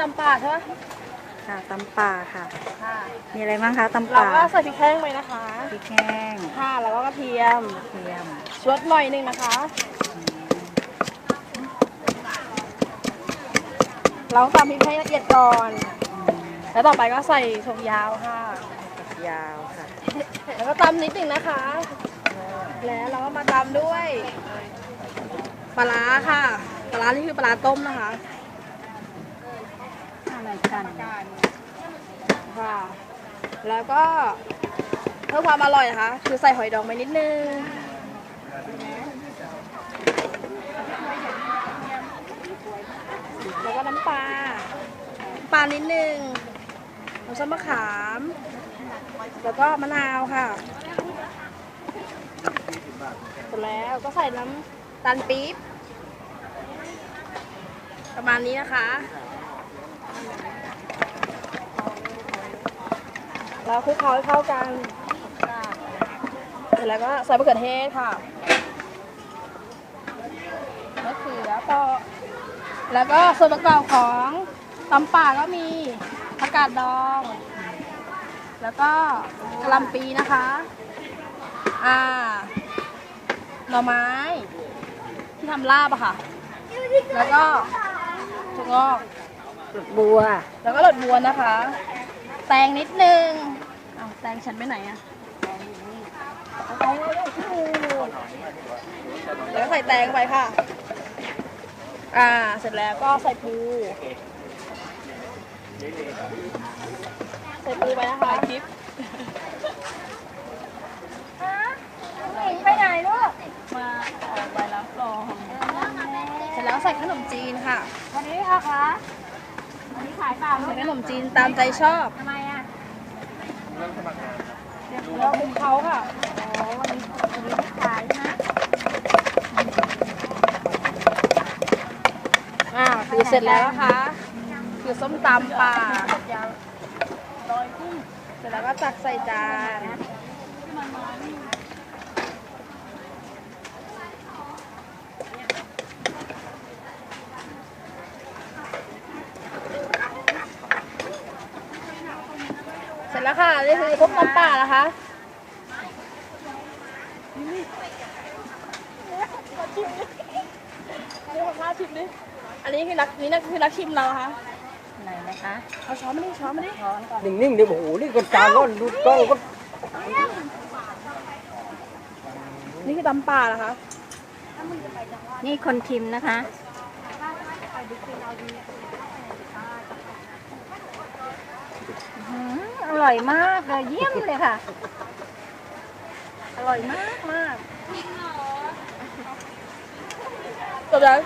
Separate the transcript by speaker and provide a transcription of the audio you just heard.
Speaker 1: ตำป่าใช่ไหม
Speaker 2: ค่ะตำป่าค่ะ
Speaker 1: ค่ะ
Speaker 2: มีอะไรบ้างคะตำ
Speaker 1: เรา
Speaker 2: ป่า
Speaker 1: ก็ใส่พริกแห้งไปนะคะ
Speaker 2: พริกแห้ง
Speaker 1: ค่ะ แล้วก็กระเทียม
Speaker 2: เทียม
Speaker 1: ชวดหน่อยหนึงนะคะ เราตำพริกให้ละเอียดก่อน แล้วต่อไปก็ใส่ถั่วยาวค่ะ
Speaker 2: ยาวค่ะ
Speaker 1: แล้วก็ตำนิดหนึ่งนะคะ แล้วเราก็มาตำด้วยปลาร้าค่ะ ปลาร้านี่คือปลาร้าต้มนะคะ
Speaker 2: อะไรกัน
Speaker 1: ค่ะ แล้วก็เพื่อความอร่อยนะคะ คือใส่หอยดองไปนิดนึงแล้วก็น้ำปลาปลานิดนึงน้ำส้มมะขาม แล้วก็มะนาวค่ะเสร็จแล้วก็ใส่น้ำตาลปี๊บประมาณนี้นะคะ แล้วคลุกเคล้าให้เข้ากันเสร็จแล้วก็ใส่มะเขือเทศค่ะมะเขือปอแล้วก็ส่วนประกอบของตำป่าก็มีผักกาดดอง แล้วก็กะหล่ำปีนะคะ อ่า หน่อไม้ ที่ทำลาบอะค่ะ แล้วก็ถั่วงอก
Speaker 2: บัว
Speaker 1: แล้วก็หลดบัวนะคะ แตงนิดนึงเอา แตงฉันไปไหนอะแล้วใส่แตงไปค่ะ อ่า เสร็จแล้วก็ใส่ปู ใส่ปูไปนะคะคลิป
Speaker 2: ไปไหนลูก
Speaker 1: มาออกไปแล้วรองเสร็จแล้วใส่ขนมจีนค่ะ
Speaker 2: วันนี้ค่ะคะวันนี้ขายเปล่าลู
Speaker 1: ใส่ขนมจีนตามใจชอบ
Speaker 2: ทำไมอะ
Speaker 1: แล้วคลุกเขาค่ะ
Speaker 2: อ๋อวันนี้วันนี้ไม่ขายนะ
Speaker 1: อ่าคือเสร็จแล้วนะคะคือส้มตำป่าเสร็จแล้วก็ตักใส่จานเสร็จ แล้วค่ะ นี่คือส้มตำป่านะคะนี่ขอท้าชิมดิ อันนี้คือนักนี่นักคือนักชิมเราค่ะ
Speaker 2: ไหนนะคะ
Speaker 1: เอาช้อนมาดิช้อนมาดิ
Speaker 2: ช้อนก่อน
Speaker 3: นิ่งๆเดี๋ยวโอ้โห นี่ก็จานก็ดูกล้องก็
Speaker 1: นี่คือตำป่านะคะ
Speaker 2: นี่คนชิมนะคะ อื้อหืออ ร่อยมากเลยเยี่ยมเลยค่ะ
Speaker 1: อร่อยมากมาก จบแล้ว